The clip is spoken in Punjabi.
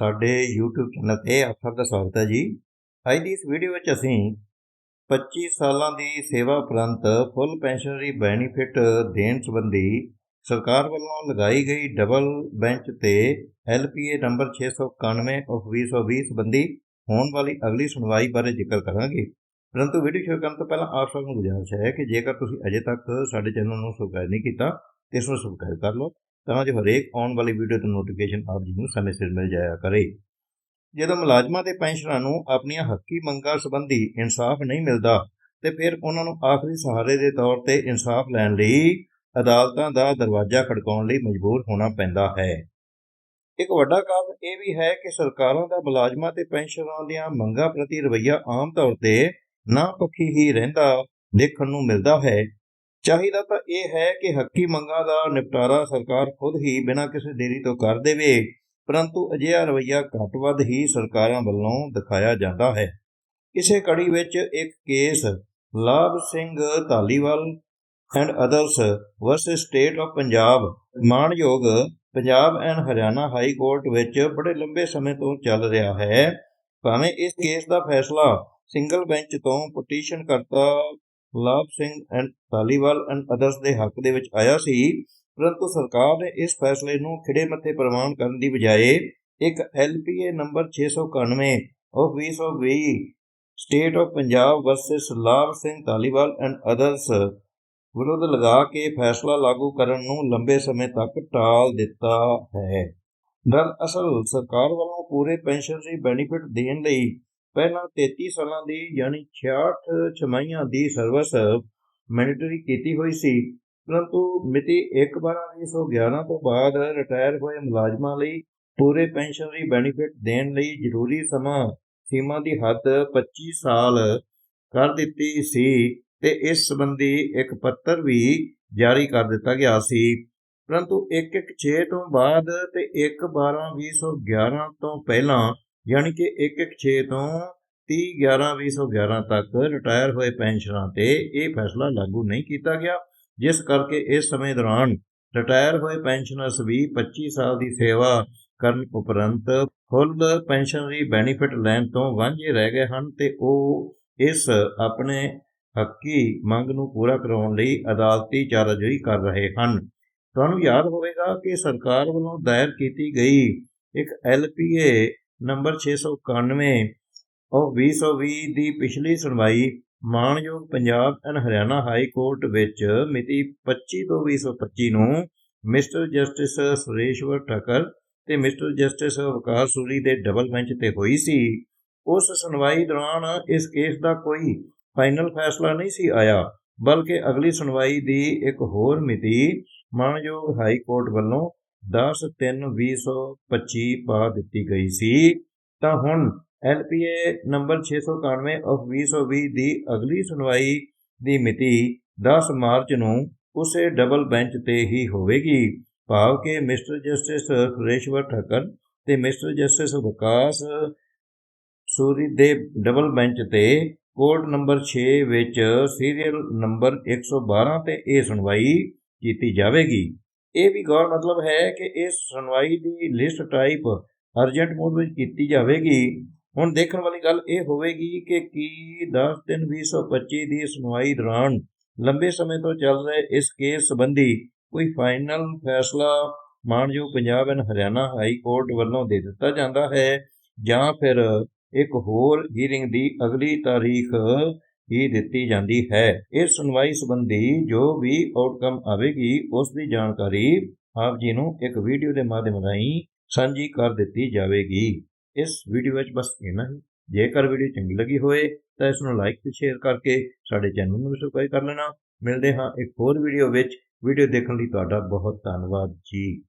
ਸਾਡੇ YouTube ਚੈਨਲ ਤੇ ਆਪ ਸਭ ਦਾ ਸਵਾਗਤ ਹੈ ਜੀ। ਅੱਜ ਦੀ ਇਸ ਵੀਡੀਓ ਵਿੱਚ ਅਸੀਂ 25 ਸਾਲਾਂ ਦੀ ਸੇਵਾ ਉਪਰੰਤ ਫੁੱਲ ਪੈਨਸ਼ਨਰੀ ਬੈਨੀਫਿਟ ਦੇਣ ਸੰਬੰਧੀ ਸਰਕਾਰ ਵੱਲੋਂ ਲਗਾਈ ਗਈ ਡਬਲ ਬੈਂਚ ਤੇ LPA ਨੰਬਰ 691 ਆਫ 2020 ਸੰਬੰਧੀ ਹੋਣ ਵਾਲੀ ਅਗਲੀ ਸੁਣਵਾਈ ਬਾਰੇ ਜ਼ਿਕਰ ਕਰਾਂਗੇ। ਪਰੰਤੂ ਵੀਡੀਓ ਸ਼ੁਰੂ ਕਰਨ ਤੋਂ ਪਹਿਲਾਂ ਆਪ ਸਭ ਨੂੰ ਗੁਜ਼ਾਰਿਸ਼ ਹੈ ਕਿ ਜੇਕਰ ਤੁਸੀਂ ਅਜੇ ਤੱਕ ਸਾਡੇ ਚੈਨਲ ਨੂੰ ਸਬਸਕ੍ਰਾਈਬ ਨਹੀਂ ਕੀਤਾ ਤੇ ਇਸ ਨੂੰ ਸਬਸਕ੍ਰਾਈਬ ਕਰ ਲਓ। ਤਾਂ ਜੋ ਹਰੇਕ ਆਉਣ ਵਾਲੀ ਵੀਡੀਓ ਦੀ ਨੋਟੀਫਿਕੇਸ਼ਨ ਆਪ ਜੀ ਨੂੰ ਸਮੇਂ ਸਿਰ ਮਿਲ ਜਾਇਆ ਕਰੇ। ਜਦੋਂ ਮੁਲਾਜ਼ਮਾਂ ਤੇ ਪੈਨਸ਼ਨਰਾਂ ਨੂੰ ਆਪਣੀਆਂ ਹੱਕੀ ਮੰਗਾਂ ਸੰਬੰਧੀ ਇਨਸਾਫ ਨਹੀਂ ਮਿਲਦਾ, ਤੇ ਫਿਰ ਉਹਨਾਂ ਨੂੰ ਆਖਰੀ ਸਹਾਰੇ ਦੇ ਤੌਰ ਤੇ ਇਨਸਾਫ ਲੈਣ ਲਈ ਅਦਾਲਤਾਂ ਦਾ ਦਰਵਾਜ਼ਾ ਖੜਕਾਉਣ ਲਈ ਮਜਬੂਰ ਹੋਣਾ ਪੈਂਦਾ ਹੈ। ਇੱਕ ਵੱਡਾ ਕਾਰਨ ਇਹ ਵੀ ਹੈ ਕਿ ਸਰਕਾਰਾਂ ਦਾ ਮੁਲਾਜ਼ਮਾਂ ਤੇ ਪੈਨਸ਼ਨਰਾਂ ਦੀਆਂ ਮੰਗਾਂ ਪ੍ਰਤੀ ਰਵੱਈਆ ਆਮ ਤੌਰ ਤੇ ਨਾ ਪੱਖੀ ਹੀ ਰਹਿੰਦਾ, ਦੇਖਣ ਨੂੰ ਮਿਲਦਾ ਹੈ। ਚਾਹੀਦਾ ਤਾਂ ਇਹ ਹੈ ਕਿ ਹੱਕੀ ਮੰਗਾਂ ਦਾ ਨਿਪਟਾਰਾ ਸਰਕਾਰ ਖੁਦ ਹੀ ਬਿਨਾਂ ਕਿਸੇ ਦੇਰੀ ਤੋਂ ਕਰ ਦੇਵੇ, ਪਰੰਤੂ ਅਜਿਹਾ ਰਵੱਈਆ ਘੱਟ ਵੱਧ ਹੀ ਸਰਕਾਰਾਂ ਵੱਲੋਂ ਦਿਖਾਇਆ ਜਾਂਦਾ ਹੈ। ਇਸੇ ਕੜੀ ਵਿੱਚ ਇੱਕ case, Labh Singh Dhaliwal and others versus state of Punjab ਮਾਣਯੋਗ Punjab and Haryana high court ਵਿੱਚ ਬੜੇ ਲੰਬੇ ਸਮੇਂ ਤੋਂ ਚੱਲ ਰਿਹਾ ਹੈ। ਭਾਵੇਂ ਇਸ ਕੇਸ ਦਾ ਫੈਸਲਾ ਸਿੰਗਲ ਬੈਂਚ ਤੋਂ ਪਟੀਸ਼ਨ ਕਰਤਾ Labh Singh and Dhaliwal and others ਦੇ ਹੱਕ ਦੇ ਵਿੱਚ ਆਇਆ ਸੀ, ਪਰੰਤੂ ਸਰਕਾਰ ਨੇ ਇਸ ਫੈਸਲੇ ਨੂੰ ਖਿੜੇ ਮੱਥੇ ਪ੍ਰਵਾਨ ਕਰਨ ਦੀ ਬਜਾਏ ਇੱਕ LPA number 691 of 2020 state of Punjab versus Labh Singh Dhaliwal and others ਵਿਰੁੱਧ ਲਗਾ ਕੇ ਫੈਸਲਾ ਲਾਗੂ ਕਰਨ ਨੂੰ ਲੰਬੇ ਸਮੇਂ ਤੱਕ ਟਾਲ ਦਿੱਤਾ ਹੈ। ਦਰਅਸਲ ਸਰਕਾਰ ਵੱਲੋਂ ਪੂਰੇ ਪੈਨਸ਼ਨ ਦੀ ਬੈਨੀਫਿਟ ਦੇਣ ਲਈ ਪਹਿਲਾਂ 33 ਸਾਲਾਂ ਦੀ ਯਾਨੀ 66 ਛਮਾਈਆਂ ਦੀ ਸਰਵਿਸ ਮੈਂਡੇਟਰੀ ਕੀਤੀ ਹੋਈ ਸੀ, ਪਰੰਤੂ ਮਿਤੀ 1/12/2011 ਤੋਂ ਬਾਅਦ ਰਿਟਾਇਰ ਹੋਏ ਮੁਲਾਜ਼ਮਾਂ ਲਈ ਪੂਰੇ ਪੈਨਸ਼ਨਰੀ ਬੈਨੀਫਿਟ ਦੇਣ ਲਈ ਜ਼ਰੂਰੀ ਸਮਾਂ ਸੀਮਾ ਦੀ ਹੱਦ 25 ਸਾਲ ਕਰ ਦਿੱਤੀ ਸੀ ਤੇ ਇਸ ਸੰਬੰਧੀ ਇੱਕ ਪੱਤਰ ਵੀ ਜਾਰੀ ਕਰ ਦਿੱਤਾ ਗਿਆ ਸੀ। ਪਰੰਤੂ 116 ਤੋਂ ਬਾਅਦ ਤੇ 1/12/2011 ਤੋਂ ਪਹਿਲਾਂ ਯਾਨੀ ਕਿ 116 ਤੋਂ 30/11/2011 ਤੱਕ ਰਿਟਾਇਰ ਹੋਏ ਪੈਨਸ਼ਨਰਾਂ ਤੇ ਇਹ ਫੈਸਲਾ ਲਾਗੂ ਨਹੀਂ ਕੀਤਾ ਗਿਆ, ਜਿਸ ਕਰਕੇ ਇਸ ਸਮੇਂ ਦੌਰਾਨ ਰਿਟਾਇਰ ਹੋਏ ਪੈਨਸ਼ਨਰਸ ਵੀ 25 ਸਾਲ ਦੀ ਸੇਵਾ ਕਰਨ ਉਪਰੰਤ ਫੁੱਲ ਪੈਨਸ਼ਨਰੀ ਬੈਨੀਫਿਟ ਲੈਣ ਤੋਂ ਵਾਂਝੇ ਰਹਿ ਗਏ ਹਨ ਤੇ ਉਹ ਇਸ ਆਪਣੇ ਹੱਕੀ ਮੰਗ ਨੂੰ ਪੂਰਾ ਕਰਾਉਣ ਲਈ ਅਦਾਲਤੀ ਚਾਰਾਜੋਈ ਕਰ ਰਹੇ ਹਨ। ਤੁਹਾਨੂੰ ਯਾਦ ਹੋਵੇਗਾ ਕਿ ਸਰਕਾਰ ਵੱਲੋਂ ਦਾਇਰ ਕੀਤੀ ਗਈ ਇੱਕ LPA ਨੰਬਰ 691 ਉਹ 2020 ਦੀ ਪਿਛਲੀ ਸੁਣਵਾਈ ਮਾਣਯੋਗ Punjab and Haryana high court ਵਿੱਚ ਮਿਤੀ 25 ਤੋਂ 2025 ਨੂੰ ਮਿਸਟਰ ਜਸਟਿਸ ਸੁਰੇਸ਼ਵਰ ਠੱਕਰ ਤੇ ਮਿਸਟਰ ਜਸਟਿਸ ਵਕਾਰ ਸੂਰੀ ਦੇ ਡਬਲ ਬੈਂਚ ਤੇ ਹੋਈ ਸੀ। ਉਸ ਸੁਣਵਾਈ ਦੌਰਾਨ ਇਸ ਕੇਸ ਦਾ ਕੋਈ ਫਾਈਨਲ ਫੈਸਲਾ ਨਹੀਂ ਸੀ ਆਇਆ, ਬਲਕਿ ਅਗਲੀ ਸੁਣਵਾਈ ਦੀ ਇੱਕ ਹੋਰ ਮਿਤੀ ਮਾਣਯੋਗ ਹਾਈ ਕੋਰਟ ਵੱਲੋਂ 10/3/2025 ਪਾ ਦਿੱਤੀ ਗਈ ਸੀ। ਤਾਂ ਹੁਣ LPA ਨੰਬਰ 691 ਆਫ 2020 ਦੀ ਅਗਲੀ ਸੁਣਵਾਈ ਦੀ ਮਿਤੀ 10 ਮਾਰਚ ਨੂੰ ਉਸੇ ਡਬਲ ਬੈਂਚ ਤੇ ਹੀ ਹੋਵੇਗੀ। ਭਾਵ ਕਿ ਮਿਸਟਰ ਜਸਟਿਸ ਸੁਰੇਸ਼ਵਰ ਠੱਕਰ ਤੇ ਮਿਸਟਰ ਜਸਟਿਸ ਵਿਕਾਸ ਸੂਰੀ ਦੇ ਡਬਲ ਬੈਂਚ ਤੇ ਕੋਡ ਨੰਬਰ 6 ਵਿੱਚ ਸੀਰੀਅਲ ਨੰਬਰ 112 ਤੇ ਇਹ ਸੁਣਵਾਈ ਕੀਤੀ ਜਾਵੇਗੀ। ਇਹ ਵੀ ਗੌਰ ਮਤਲਬ ਹੈ ਕਿ ਇਸ ਸੁਣਵਾਈ ਦੀ ਲਿਸਟ ਟਾਈਪ ਅਰਜੈਂਟ ਮੋਡ ਵਿੱਚ ਕੀਤੀ ਜਾਵੇਗੀ। ਹੁਣ ਦੇਖਣ ਵਾਲੀ ਗੱਲ ਇਹ ਹੋਵੇਗੀ ਕਿ ਕੀ 10/3/2025 ਦੀ ਸੁਣਵਾਈ ਦੌਰਾਨ ਲੰਬੇ ਸਮੇਂ ਤੋਂ ਚੱਲ ਰਹੇ ਇਸ ਕੇਸ ਸੰਬੰਧੀ ਕੋਈ ਫਾਈਨਲ ਫੈਸਲਾ ਮਾਨਯੋਗ Punjab and Haryana high court ਵੱਲੋਂ ਦੇ ਦਿੱਤਾ ਜਾਂਦਾ ਹੈ ਜਾਂ ਫਿਰ ਇੱਕ ਹੋਰ ਹੀਰਿੰਗ ਦੀ ਅਗਲੀ ਤਾਰੀਖ ਹੀ ਦਿੱਤੀ ਜਾਂਦੀ ਹੈ। ਇਸ ਸੁਣਵਾਈ ਸੰਬੰਧੀ ਜੋ ਵੀ ਆਊਟਕਮ ਆਵੇਗੀ, ਉਸ ਦੀ ਜਾਣਕਾਰੀ ਆਪ ਜੀ ਨੂੰ ਇੱਕ ਵੀਡੀਓ ਦੇ ਮਾਧਿਅਮ ਰਾਹੀਂ ਸਾਂਝੀ ਕਰ ਦਿੱਤੀ ਜਾਵੇਗੀ। ਇਸ ਵੀਡੀਓ ਵਿੱਚ ਬਸ ਇੰਨਾ ਹੀ। ਜੇਕਰ ਵੀਡੀਓ ਚੰਗੀ ਲੱਗੀ ਹੋਵੇ ਤਾਂ ਇਸ ਨੂੰ ਲਾਈਕ ਤੇ ਸ਼ੇਅਰ ਕਰਕੇ ਸਾਡੇ ਚੈਨਲ ਨੂੰ ਸਬਸਕ੍ਰਾਈਬ ਕਰ ਲੈਣਾ। ਮਿਲਦੇ ਹਾਂ ਇੱਕ ਹੋਰ ਵੀਡੀਓ ਵਿੱਚ। ਵੀਡੀਓ ਦੇਖਣ ਲਈ ਤੁਹਾਡਾ ਬਹੁਤ ਧੰਨਵਾਦ ਜੀ।